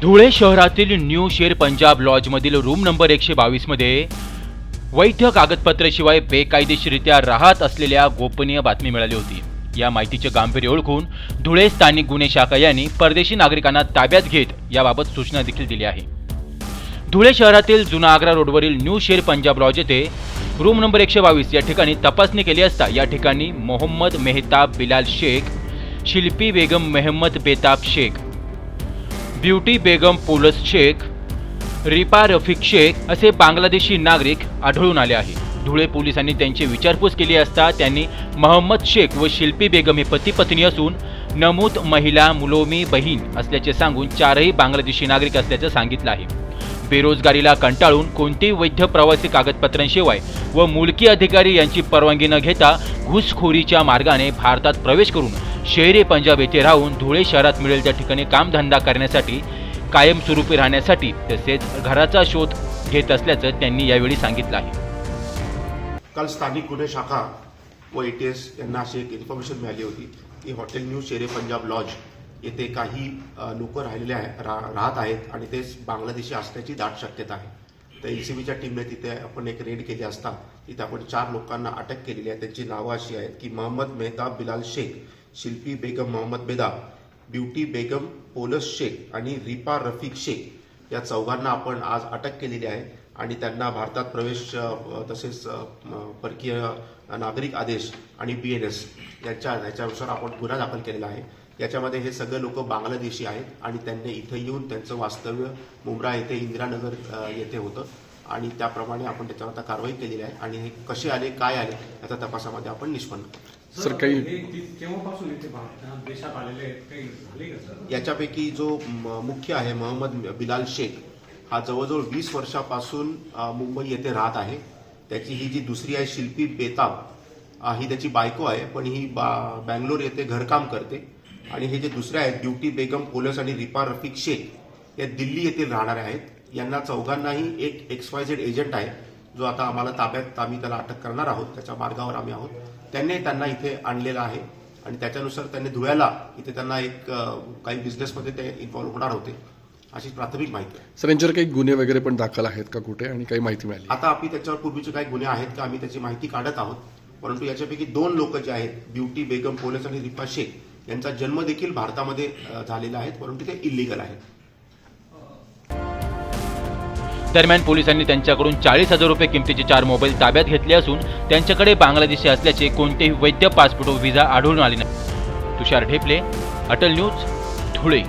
धुळे शहरातील न्यू शेर पंजाब लॉजमधील room number एकशे बावीसमध्ये वैध कागदपत्राशिवाय बेकायदेशीरित्या राहत असलेल्या गोपनीय बातमी मिळाली होती. या माहितीचे गांभीर्य ओळखून धुळे स्थानिक गुन्हे शाखा यांनी परदेशी नागरिकांना ताब्यात घेत याबाबत सूचना देखील दिली आहे. धुळे शहरातील जुना आग्रा रोडवरील न्यू शेर पंजाब लॉज येथे रूम नंबर एकशे बावीस या ठिकाणी तपासणी केली असता या ठिकाणी मोहम्मद मेहताब बिलाल शेख शिल्पी बेगम मेहम्मद बेताब शेख ब्युटी बेगम पोलस शेख रिपा रफिक शेख असे बांगलादेशी नागरिक आढळून आले आहे धुळे पोलिसांनी त्यांची विचारपूस केली असता त्यांनी महम्मद शेख व शिल्पी बेगम हे पती पत्नी असून नमूद महिला मुलोमी बहीण असल्याचे सांगून चारही बांगलादेशी नागरिक असल्याचं सांगितलं आहे. बेरोजगारीला कंटाळून कोणतीही वैध प्रवासी कागदपत्रांशिवाय व मुलकी अधिकारी यांची परवानगी न घेता घुसखोरीच्या मार्गाने भारतात प्रवेश करून शहरी पंजाब येथे राहून धुळे शहरात मिळेल त्या ठिकाणी कामधंदा करण्यासाठी कायमस्वरूपी राहण्यासाठी तसेच घराचा शोध घेत असल्याचं त्यांनी यावेळी सांगितलं आहे. काल स्थानिक गुन्हे शाखा व ए टी एस यांना अशी एक इन्फॉर्मेशन मिळाली होती की हॉटेल न्यू शेरे पंजाब लॉज येथे काही लोक राहिलेले आहे रा, राहत आहेत आणि ते बांगलादेशी असण्याची दाट शक्यता आहे. तर एल सी बीच्या टीमने तिथे आपण एक रेड केली असता तिथे आपण चार लोकांना अटक केलेली आहे. त्यांची नावं अशी आहेत की मोहम्मद मेहताब बिलाल शेख शिल्पी बेगम मोहम्मद बेदा ब्युटी बेगम पोलस शेख आणि रिपा रफिक शेख या चौघांना आपण आज अटक केलेली आहे आणि त्यांना भारतात प्रवेश तसेच परकीय नागरिक आदेश आणि बी एन एस यांच्या ह्याच्यानुसार आपण गुन्हा दाखल केलेला आहे. याच्यामध्ये हे सगळे लोक बांगलादेशी आहेत आणि त्यांनी इथं येऊन त्यांचं वास्तव्य मुंब्रा येथे इंदिरानगर येथे होतं. आणि त्याप्रमाणे आपण त्याच्यावर आता कारवाई केलेली आहे. आणि हे कसे आले काय आले याचा तपासामध्ये आपण निष्पन्न. सर काही केव्हापासून देशात आलेले याच्यापैकी जो म- मुख्य आहे मोहम्मद बिलाल शेख हा जवळजवळ वीस वर्षापासून मुंबई येथे राहत आहे. त्याची ही जी दुसरी आहे शिल्पी बेताब ही त्याची बायको आहे पण ही बा बँगलोर येथे घरकाम करते. आणि हे जे दुसरे आहेत ड्युटी बेगम पोलस आणि रिपा रफिक शेख या दिल्ली येथील राहणारे आहेत. यांना चौघांनाही एक एक्स वाय झेड एजंट आहे जो आता आम्हाला ताब्यात आम्ही त्याला अटक करणार आहोत त्याच्या मार्गावर आम्ही आहोत. त्यांनी त्यांना इथे आणलेलं आहे आणि त्याच्यानुसार त्यांनी धुळ्याला इथे त्यांना एक काही बिझनेसमध्ये ते इन्व्हॉल्व्ह होणार होते अशी प्राथमिक माहिती आहे. सर यांच्यावर काही गुन्हे वगैरे पण दाखल आहेत का कुठे आणि काही माहिती मिळाली? आता आम्ही त्याच्यावर पूर्वीचे काही गुन्हे आहेत का आम्ही त्याची माहिती काढत आहोत. परंतु याच्यापैकी दोन लोक जे आहेत ब्युटी बेगम पोलस आणि रिपा शेख यांचा जन्म देखील भारतामध्ये झालेला आहे परंतु ते इलिगल आहेत दरम्यान पोलिसांनी त्यांच्याकडून चाळीस हजार रुपये किमतीचे चार मोबाईल ताब्यात घेतले असून त्यांच्याकडे बांगलादेशी असल्याचे कोणतेही वैद्य पासपोर्ट व व्हिसा आढळून आले नाही. तुषार ढेपले अटल न्यूज धुळे.